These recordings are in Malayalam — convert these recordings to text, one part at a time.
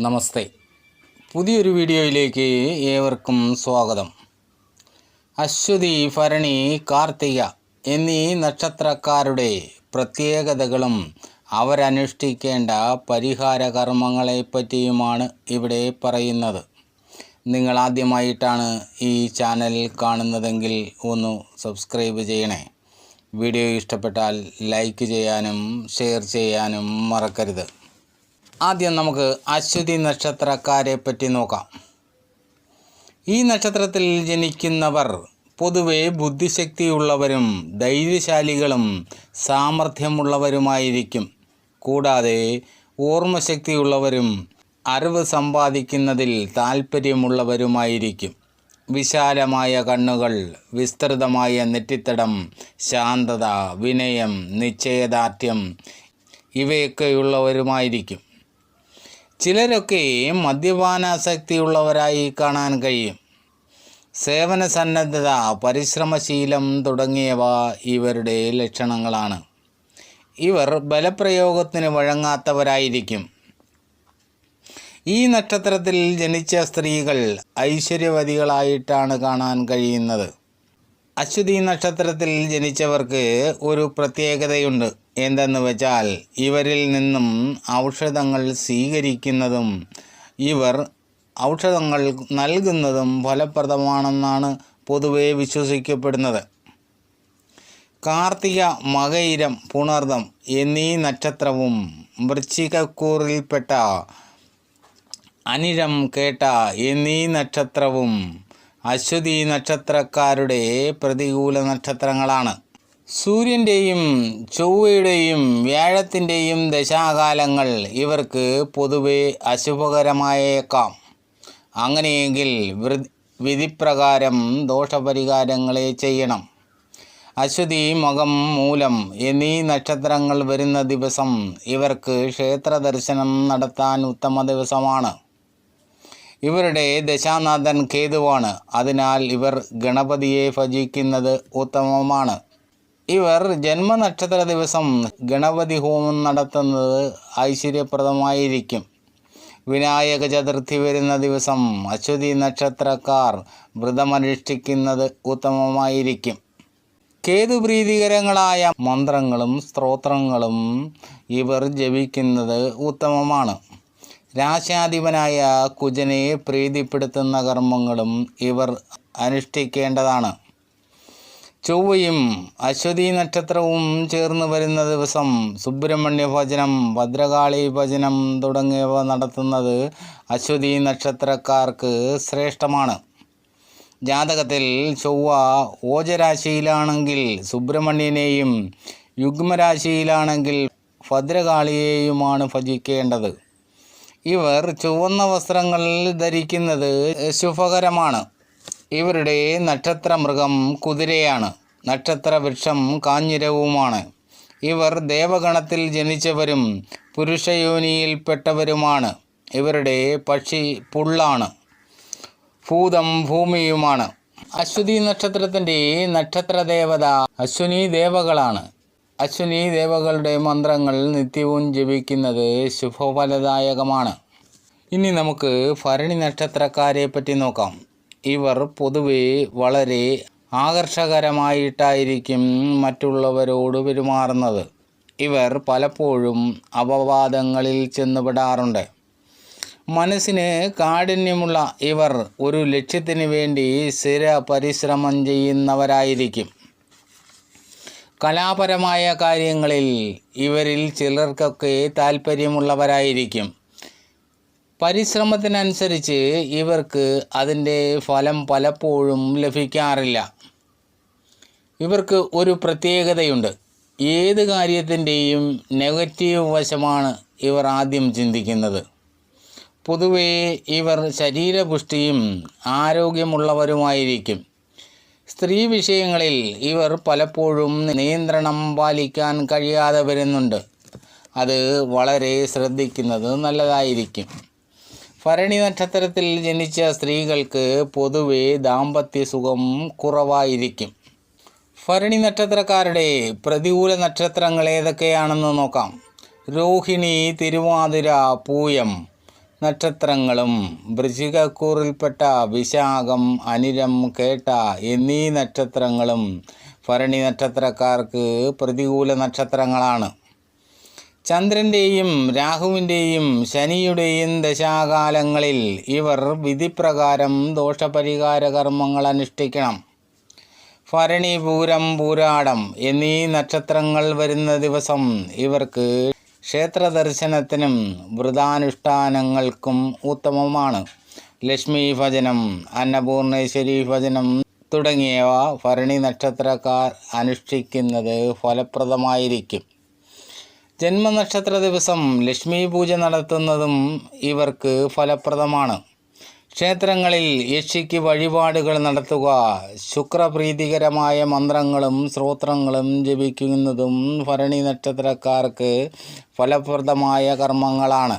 നമസ്തേ. പുതിയൊരു വീഡിയോയിലേക്ക് ഏവർക്കും സ്വാഗതം. അശ്വതി ഭരണി കാർത്തിക എന്നീ നക്ഷത്രക്കാരുടെ പ്രത്യേകതകളും അവരനുഷ്ഠിക്കേണ്ട പരിഹാര കർമ്മങ്ങളെപ്പറ്റിയുമാണ് ഇവിടെ പറയുന്നത്. നിങ്ങൾ ആദ്യമായിട്ടാണ് ഈ ചാനൽ കാണുന്നതെങ്കിൽ ഒന്ന് സബ്സ്ക്രൈബ് ചെയ്യണേ. വീഡിയോ ഇഷ്ടപ്പെട്ടാൽ ലൈക്ക് ചെയ്യാനും ഷെയർ ചെയ്യാനും മറക്കരുത്. ആദ്യം നമുക്ക് അശ്വതി നക്ഷത്രക്കാരെ പറ്റി നോക്കാം. ഈ നക്ഷത്രത്തിൽ ജനിക്കുന്നവർ പൊതുവെ ബുദ്ധിശക്തിയുള്ളവരും ധൈര്യശാലികളും സാമർഥ്യമുള്ളവരുമായിരിക്കും. കൂടാതെ ഓർമ്മശക്തിയുള്ളവരും അറിവ് സമ്പാദിക്കുന്നതിൽ താൽപ്പര്യമുള്ളവരുമായിരിക്കും. വിശാലമായ കണ്ണുകൾ വിസ്തൃതമായ നെറ്റിത്തടം ശാന്തത വിനയം നിശ്ചയദാർഢ്യം ഇവയൊക്കെയുള്ളവരുമായിരിക്കും. ചിലരൊക്കെ മദ്യപാനാസക്തിയുള്ളവരായി കാണാൻ കഴിയും. സേവന സന്നദ്ധത പരിശ്രമശീലം തുടങ്ങിയവ ഇവരുടെ ലക്ഷണങ്ങളാണ്. ഇവർ ബലപ്രയോഗത്തിന് വഴങ്ങാത്തവരായിരിക്കും. ഈ നക്ഷത്രത്തിൽ ജനിച്ച സ്ത്രീകൾ ഐശ്വര്യവതികളായിട്ടാണ് കാണാൻ കഴിയുന്നത്. അശ്വതി നക്ഷത്രത്തിൽ ജനിച്ചവർക്ക് ഒരു പ്രത്യേകതയുണ്ട്. എന്തെന്ന് വെച്ചാൽ ഇവരിൽ നിന്നും ഔഷധങ്ങൾ സ്വീകരിക്കുന്നതും ഇവർ ഔഷധങ്ങൾ നൽകുന്നതും ഫലപ്രദമാണെന്നാണ് പൊതുവെ വിശ്വസിക്കപ്പെടുന്നത്. കാർത്തിക മകയിരം പുണർദം എന്നീ നക്ഷത്രവും വൃശ്ചികക്കൂറിൽപ്പെട്ട അനിരം കേട്ട എന്നീ നക്ഷത്രവും അശ്വതി നക്ഷത്രക്കാരുടെ പ്രതികൂല നക്ഷത്രങ്ങളാണ്. സൂര്യന്റെയും ചൊവ്വയുടെയും വ്യാഴത്തിന്റെയും ദശാകാലങ്ങൾ ഇവർക്ക് പൊതുവെ അശുഭകരമായേക്കാം. അങ്ങനെയെങ്കിൽ വിധിപ്രകാരം ദോഷപരിഹാരങ്ങളെ ചെയ്യണം. അശ്വതി മകം മൂലം എന്നീ നക്ഷത്രങ്ങൾ വരുന്ന ദിവസം ഇവർക്ക് ക്ഷേത്ര ദർശനം നടത്താൻ ഉത്തമ ദിവസമാണ്. ഇവരുടെ ദശാനാഥൻ കേതുവാണ്. അതിനാൽ ഇവർ ഗണപതിയെ ഭജിക്കുന്നത് ഉത്തമമാണ്. ഇവർ ജന്മനക്ഷത്ര ദിവസം ഗണപതി ഹോമം നടത്തുന്നത് ഐശ്വര്യപ്രദമായിരിക്കും. വിനായക ചതുർത്ഥി വരുന്ന ദിവസം അശ്വതി നക്ഷത്രക്കാർ വ്രതമനുഷ്ഠിക്കുന്നത് ഉത്തമമായിരിക്കും. കേതുപ്രീതികരങ്ങളായ മന്ത്രങ്ങളും സ്തോത്രങ്ങളും ഇവർ ജപിക്കുന്നത് ഉത്തമമാണ്. രാശാധിപനായ കുജനെ പ്രീതിപ്പെടുത്തുന്ന കർമ്മങ്ങളും ഇവർ അനുഷ്ഠിക്കേണ്ടതാണ്. ചൊവ്വയും അശ്വതി നക്ഷത്രവും ചേർന്ന് വരുന്ന ദിവസം സുബ്രഹ്മണ്യ ഭജനം ഭദ്രകാളി ഭജനം തുടങ്ങിയവ നടത്തുന്നത് അശ്വതി നക്ഷത്രക്കാർക്ക് ശ്രേഷ്ഠമാണ്. ജാതകത്തിൽ ചൊവ്വ ഓജരാശിയിലാണെങ്കിൽ സുബ്രഹ്മണ്യനെയും യുഗ്മരാശിയിലാണെങ്കിൽ ഭദ്രകാളിയെയുമാണ് ഭജിക്കേണ്ടത്. ഇവർ ചുവന്ന വസ്ത്രങ്ങൾ ധരിക്കുന്നത് ശുഭകരമാണ്. ഇവരുടെ നക്ഷത്രമൃഗം കുതിരയാണ്. നക്ഷത്രവൃക്ഷം കാഞ്ഞിരവുമാണ്. ഇവർ ദേവഗണത്തിൽ ജനിച്ചവരും പുരുഷയോനിയിൽപ്പെട്ടവരുമാണ്. ഇവരുടെ പക്ഷി പുള്ളാണ്. ഭൂതം ഭൂമിയുമാണ്. അശ്വതി നക്ഷത്രത്തിന്റെ നക്ഷത്ര ദേവത അശ്വിനി ദേവകളാണ്. അശ്വിനി ദേവകളുടെ മന്ത്രങ്ങൾ നിത്യവും ജപിക്കുന്നത് ശുഭഫലദായകമാണ്. ഇനി നമുക്ക് ഭരണി നക്ഷത്രക്കാരെ പറ്റി നോക്കാം. ഇവർ പൊതുവെ വളരെ ആകർഷകരമായിട്ടായിരിക്കും മറ്റുള്ളവരോട് പെരുമാറുന്നത്. ഇവർ പലപ്പോഴും അപവാദങ്ങളിൽ ചെന്നുപെടാറുണ്ട്. മനസ്സിന് കാഠിന്യമുള്ള ഇവർ ഒരു ലക്ഷ്യത്തിന് വേണ്ടി സ്ഥിര പരിശ്രമം ചെയ്യുന്നവരായിരിക്കും. കലാപരമായ കാര്യങ്ങളിൽ ഇവരിൽ ചിലർക്കൊക്കെ താല്പര്യമുള്ളവരായിരിക്കും പരിശ്രമത്തിനനുസരിച്ച് ഇവർക്ക് അതിന്റെ ഫലം പലപ്പോഴും ലഭിക്കാറില്ല. ഇവർക്ക് ഒരു പ്രത്യേകതയുണ്ട്. ഏത് കാര്യത്തിന്റെയും നെഗറ്റീവ് വശമാണ് ഇവർ ആദ്യം ചിന്തിക്കുന്നത്. പൊതുവേ ഇവർ ശരീരപുഷ്ടിയും ആരോഗ്യമുള്ളവരുമായിരിക്കും. സ്ത്രീ വിഷയങ്ങളിൽ ഇവർ പലപ്പോഴും നിയന്ത്രണം പാലിക്കാൻ കഴിയാതെ വരുന്നുണ്ട്. അത് വളരെ ശ്രദ്ധിക്കുന്നത് നല്ലതായിരിക്കും. ഭരണി നക്ഷത്രത്തിൽ ജനിച്ച സ്ത്രീകൾക്ക് പൊതുവെ ദാമ്പത്യ സുഖം കുറവായിരിക്കും. ഭരണി നക്ഷത്രക്കാരുടെ പ്രതികൂല നക്ഷത്രങ്ങൾ ഏതൊക്കെയാണെന്ന് നോക്കാം. രോഹിണി തിരുവാതിര പൂയം നക്ഷത്രങ്ങളും വൃശ്ചികക്കൂറിൽപ്പെട്ട വിശാഖം അനിരം കേട്ട എന്നീ നക്ഷത്രങ്ങളും ഭരണി നക്ഷത്രക്കാർക്ക് പ്രതികൂല നക്ഷത്രങ്ങളാണ്. ചന്ദ്രന്റെയും രാഹുവിന്റെയും ശനിയുടെയും ദശാകാലങ്ങളിൽ ഇവർ വിധിപ്രകാരം ദോഷപരിഹാര കർമ്മങ്ങൾ അനുഷ്ഠിക്കണം. ഭരണി പൂരം പൂരാടം എന്നീ നക്ഷത്രങ്ങൾ വരുന്ന ദിവസം ഇവർക്ക് ക്ഷേത്ര ദർശനത്തിനും വ്രതാനുഷ്ഠാനങ്ങൾക്കും ഉത്തമമാണ്. ലക്ഷ്മി ഭജനം അന്നപൂർണേശ്വരി ഭജനം തുടങ്ങിയവ ഭരണി നക്ഷത്രക്കാർ അനുഷ്ഠിക്കുന്നത് ഫലപ്രദമായിരിക്കും. ജന്മനക്ഷത്ര ദിവസം ലക്ഷ്മി പൂജ നടത്തുന്നതും ഇവർക്ക് ഫലപ്രദമാണ്. ക്ഷേത്രങ്ങളിൽ യക്ഷിക്ക് വഴിപാടുകൾ നടത്തുക ശുക്രപ്രീതികരമായ മന്ത്രങ്ങളും സ്തോത്രങ്ങളും ജപിക്കുന്നതും ഭരണി നക്ഷത്രക്കാർക്ക് ഫലപ്രദമായ കർമ്മങ്ങളാണ്.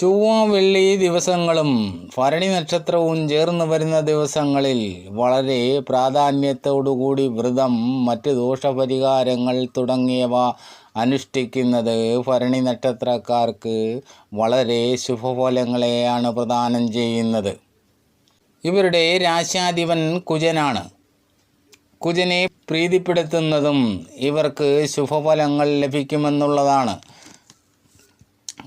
ചൊവ്വ വെള്ളി ദിവസങ്ങളും ഭരണി നക്ഷത്രവും ചേർന്ന് വരുന്ന ദിവസങ്ങളിൽ വളരെ പ്രാധാന്യത്തോടുകൂടി വ്രതം മറ്റ് ദോഷപരിഹാരങ്ങൾ തുടങ്ങിയവ അനുഷ്ഠിക്കുന്നത് ഭരണി നക്ഷത്രക്കാർക്ക് വളരെ ശുഭഫലങ്ങളെയാണ് പ്രദാനം ചെയ്യുന്നത്. ഇവരുടെ രാശാധിപൻ കുജനാണ്. കുജനെ പ്രീതിപ്പെടുത്തുന്നതും ഇവർക്ക് ശുഭഫലങ്ങൾ ലഭിക്കുമെന്നുള്ളതാണ്.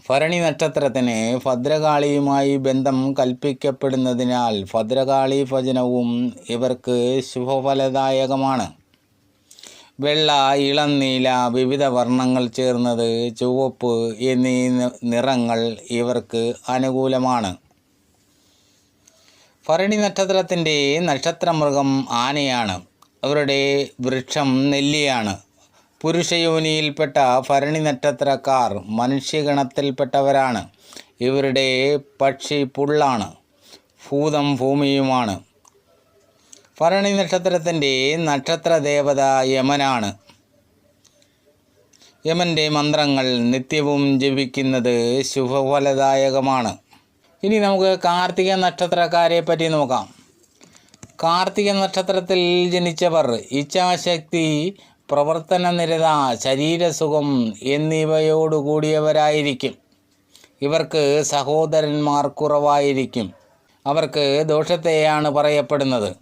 ഭരണി നക്ഷത്രത്തിന് ഭദ്രകാളിയുമായി ബന്ധം കൽപ്പിക്കപ്പെടുന്നതിനാൽ ഭദ്രകാളി ഭജനവും ഇവർക്ക് ശുഭഫലദായകമാണ്. വെള്ള ഇളം നീല വിവിധ വർണങ്ങൾ ചേർന്നത് ചുവപ്പ് എന്നീ നിറങ്ങൾ ഇവർക്ക് അനുകൂലമാണ്. ഭരണി നക്ഷത്രത്തിന്റെ നക്ഷത്രമൃഗം ആനയാണ്. അവരുടെ വൃക്ഷം നെല്ലിയാണ്. പുരുഷയോനിയിൽപ്പെട്ട ഭരണി നക്ഷത്രക്കാർ മനുഷ്യഗണത്തിൽപ്പെട്ടവരാണ്. ഇവരുടെ പക്ഷി പുള്ളാണ് ഭൂതം ഭൂമിയുമാണ്. ഭരണി നക്ഷത്രത്തിന്റെ നക്ഷത്ര ദേവത യമനാണ്. യമന്റെ മന്ത്രങ്ങൾ നിത്യവും ജപിക്കുന്നത് ശുഭഫലദായകമാണ്. ഇനി നമുക്ക് കാർത്തിക നക്ഷത്രക്കാരെ പറ്റി നോക്കാം. കാർത്തിക നക്ഷത്രത്തിൽ ജനിച്ചവർ ഇച്ഛാശക്തി പ്രവർത്തന നിരത ശരീരസുഖം എന്നിവയോടുകൂടിയവരായിരിക്കും ഇവർക്ക് സഹോദരന്മാർ കുറവായിരിക്കും. അവർക്ക് ദോഷത്തെയാണ് പറയപ്പെടുന്നത്.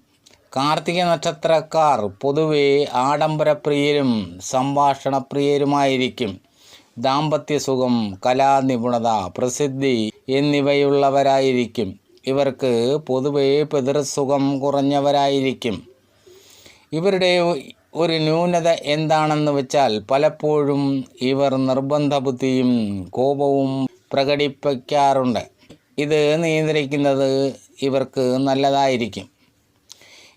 കാർത്തിക നക്ഷത്രക്കാർ പൊതുവെ ആഡംബരപ്രിയരും സംഭാഷണപ്രിയരുമായിരിക്കും. ദാമ്പത്യസുഖം കലാനിപുണത പ്രസിദ്ധി എന്നിവയുള്ളവരായിരിക്കും. ഇവർക്ക് പൊതുവെ പിതൃസുഖം കുറഞ്ഞവരായിരിക്കും. ഇവരുടെ ഒരു ന്യൂനത എന്താണെന്ന് വെച്ചാൽ പലപ്പോഴും ഇവർ നിർബന്ധ ബുദ്ധിയും കോപവും പ്രകടിപ്പിക്കാറുണ്ട്. ഇത് നിയന്ത്രിക്കുന്നത് ഇവർക്ക് നല്ലതായിരിക്കും.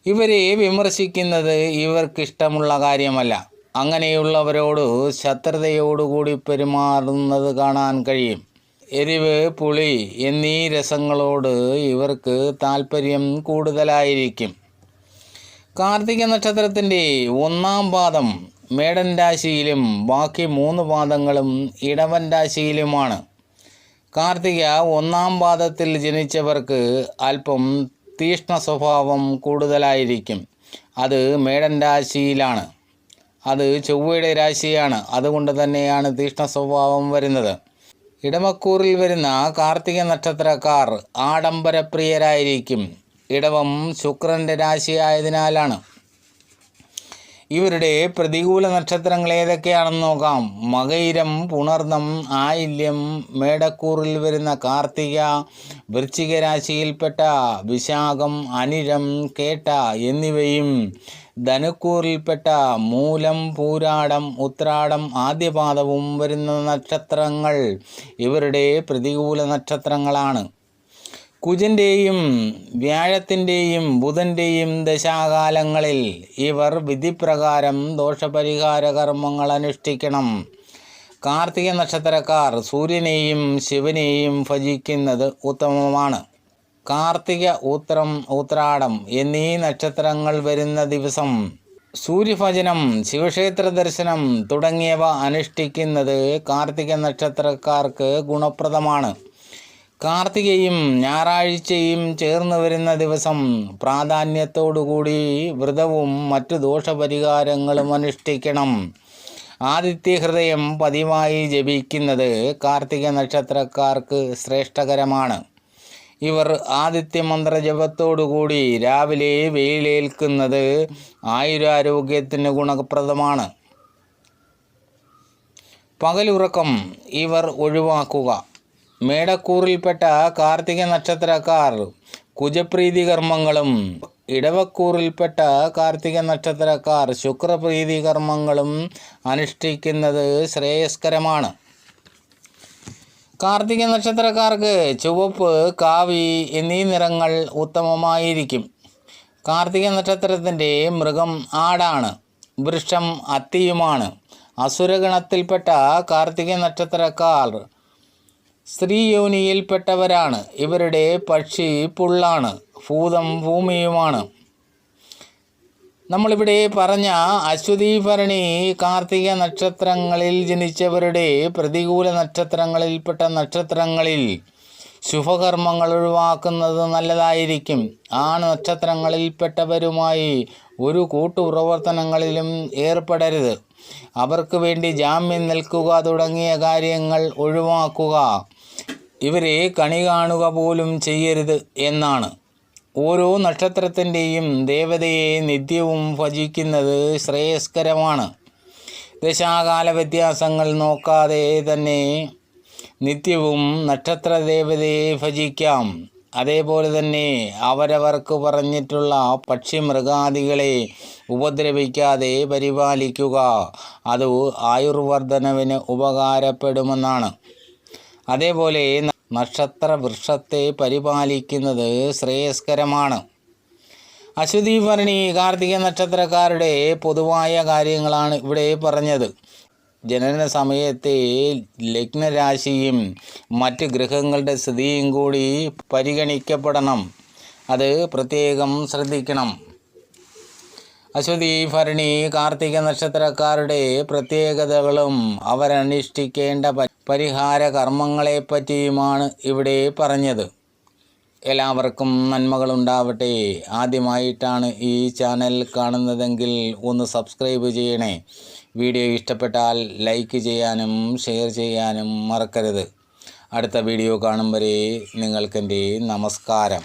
ഇവരെ വിമർശിക്കുന്നത് ഇവർക്കിഷ്ടമുള്ള കാര്യമല്ല. അങ്ങനെയുള്ളവരോട് ശത്രുതയോടുകൂടി പെരുമാറുന്നത് കാണാൻ കഴിയും. എരിവ് പുളി എന്നീ രസങ്ങളോട് ഇവർക്ക് താല്പര്യം കൂടുതലായിരിക്കും. കാർത്തിക നക്ഷത്രത്തിന്റെ ഒന്നാം പാദം മേടൻ രാശിയിലും ബാക്കി മൂന്ന് പാദങ്ങളും ഇടവൻ രാശിയിലുമാണ്. കാർത്തിക ഒന്നാം പാദത്തിൽ ജനിച്ചവർക്ക് അല്പം തീഷ്ണ സ്വഭാവം കൂടുതലായിരിക്കും. അത് മേടൻ രാശിയിലാണ്. അത് ചൊവ്വയുടെ രാശിയാണ്. അതുകൊണ്ട് തന്നെയാണ് തീഷ്ണ സ്വഭാവം വരുന്നത്. ഇടമക്കൂറിൽ വരുന്ന കാർത്തിക നക്ഷത്രക്കാർ ആഡംബരപ്രിയരായിരിക്കും. ഇടവം ശുക്രന്റെ രാശിയായതിനാലാണ്. ഇവരുടെ പ്രതികൂല നക്ഷത്രങ്ങൾ ഏതൊക്കെയാണെന്ന് നോക്കാം. മകയിരം പുണർന്നം ആയില്യം മേടക്കൂറിൽ വരുന്ന കാർത്തിക വൃശ്ചിക രാശിയിൽപ്പെട്ട വിശാഖം അനിരം കേട്ട എന്നിവയും ധനുക്കൂറിൽപ്പെട്ട മൂലം പൂരാടം ഉത്രാടം ആദ്യപാദവും വരുന്ന നക്ഷത്രങ്ങൾ ഇവരുടെ പ്രതികൂല നക്ഷത്രങ്ങളാണ്. കുജന്റെയും വ്യാഴത്തിന്റെയും ബുധന്റെയും ദശാകാലങ്ങളിൽ ഇവർ വിധിപ്രകാരം ദോഷപരിഹാര കർമ്മങ്ങൾ അനുഷ്ഠിക്കണം. കാർത്തിക നക്ഷത്രക്കാർ സൂര്യനെയും ശിവനെയും ഭജിക്കുന്നത് ഉത്തമമാണ്. കാർത്തിക ഉത്രം ഉത്രാടം എന്നീ നക്ഷത്രങ്ങൾ വരുന്ന ദിവസം സൂര്യഭജനം ശിവക്ഷേത്ര ദർശനം തുടങ്ങിയവ അനുഷ്ഠിക്കുന്നത് കാർത്തിക നക്ഷത്രക്കാർക്ക് ഗുണപ്രദമാണ്. കാർത്തികയും ഞായറാഴ്ചയും ചേർന്ന് വരുന്ന ദിവസം പ്രാധാന്യത്തോടുകൂടി വ്രതവും മറ്റു ദോഷപരിഹാരങ്ങളും അനുഷ്ഠിക്കണം. ആദിത്യ ഹൃദയം പതിവായി ജപിക്കുന്നത് കാർത്തിക നക്ഷത്രക്കാർക്ക് ശ്രേഷ്ഠകരമാണ്. ഇവർ ആദിത്യ മന്ത്രജപത്തോടുകൂടി രാവിലെ വെയിലേൽക്കുന്നത് ആയുരാരോഗ്യത്തിന് ഗുണപ്രദമാണ്. പകലുറക്കം ഇവർ ഒഴിവാക്കുക. മേടക്കൂറിൽപ്പെട്ട കാർത്തിക നക്ഷത്രക്കാർ കുജപ്രീതി കർമ്മങ്ങളും ഇടവക്കൂറിൽപ്പെട്ട കാർത്തിക നക്ഷത്രക്കാർ ശുക്രപ്രീതി കർമ്മങ്ങളും അനുഷ്ഠിക്കുന്നത് ശ്രേയസ്കരമാണ്. കാർത്തിക നക്ഷത്രക്കാർക്ക് ചുവപ്പ് കാവി എന്നീ നിറങ്ങൾ ഉത്തമമായിരിക്കും. കാർത്തിക നക്ഷത്രത്തിന്റെ മൃഗം ആടാണ് വൃക്ഷം അത്തിയുമാണ്. അസുരഗണത്തിൽപ്പെട്ട കാർത്തിക നക്ഷത്രക്കാർ സ്ത്രീയോനിയിൽപ്പെട്ടവരാണ്. ഇവരുടെ പക്ഷി പുള്ളാണ്. ഭൂതം ഭൂമിയുമാണ്. നമ്മളിവിടെ പറഞ്ഞ അശ്വതി ഭരണി കാർത്തിക നക്ഷത്രങ്ങളിൽ ജനിച്ചവരുടെ പ്രതികൂല നക്ഷത്രങ്ങളിൽപ്പെട്ട നക്ഷത്രങ്ങളിൽ ശുഭകർമ്മങ്ങൾ ഒഴിവാക്കുന്നത് നല്ലതായിരിക്കും. ആ നക്ഷത്രങ്ങളിൽപ്പെട്ടവരുമായി ഒരു കൂട്ടുപ്രവർത്തനങ്ങളിലും ഏർപ്പെടരുത്. അവർക്ക് വേണ്ടി ജാമ്യം നിൽക്കുക തുടങ്ങിയ കാര്യങ്ങൾ ഒഴിവാക്കുക. ഇവരെ കണി കാണുക പോലും ചെയ്യരുത് എന്നാണ്. ഓരോ നക്ഷത്രത്തിന്റെയും ദേവതയെ നിത്യവും ഭജിക്കുന്നത് ശ്രേയസ്കരമാണ്. ദശാകാല വ്യത്യാസങ്ങൾ നോക്കാതെ തന്നെ നിത്യവും നക്ഷത്ര ദേവതയെ ഭജിക്കാം. അതേപോലെ തന്നെ അവരവർക്ക് പറഞ്ഞിട്ടുള്ള പക്ഷി മൃഗാദികളെ ഉപദ്രവിക്കാതെ പരിപാലിക്കുക അത് ആയുർവർദ്ധനവിന് ഉപകാരപ്പെടുമെന്നാണ്. അതേപോലെ നക്ഷത്ര വൃക്ഷത്തെ പരിപാലിക്കുന്നത് ശ്രേയസ്കരമാണ്. അശ്വതി ഭരണി കാർത്തിക നക്ഷത്രക്കാരുടെ പൊതുവായ കാര്യങ്ങളാണ് ഇവിടെ പറഞ്ഞത്. ജനന സമയത്തെ ലഗ്നരാശിയും മറ്റ് ഗ്രഹങ്ങളുടെ സ്ഥിതിയും കൂടി പരിഗണിക്കപ്പെടണം. അത് പ്രത്യേകം ശ്രദ്ധിക്കണം. അശ്വതി ഭരണി കാർത്തിക നക്ഷത്രക്കാരുടെ പ്രത്യേകതകളും അവരനുഷ്ഠിക്കേണ്ട പരിഹാര കർമ്മങ്ങളെപ്പറ്റിയുമാണ് ഇവിടെ പറഞ്ഞത്. എല്ലാവർക്കും നന്മകളുണ്ടാവട്ടെ. ആദ്യമായിട്ടാണ് ഈ ചാനൽ കാണുന്നതെങ്കിൽ ഒന്ന് സബ്സ്ക്രൈബ് ചെയ്യണേ. വീഡിയോ ഇഷ്ടപ്പെട്ടാൽ ലൈക്ക് ചെയ്യാനും ഷെയർ ചെയ്യാനും മറക്കരുത്. അടുത്ത വീഡിയോ കാണും വരെ നിങ്ങൾക്കെന്റെ നമസ്കാരം.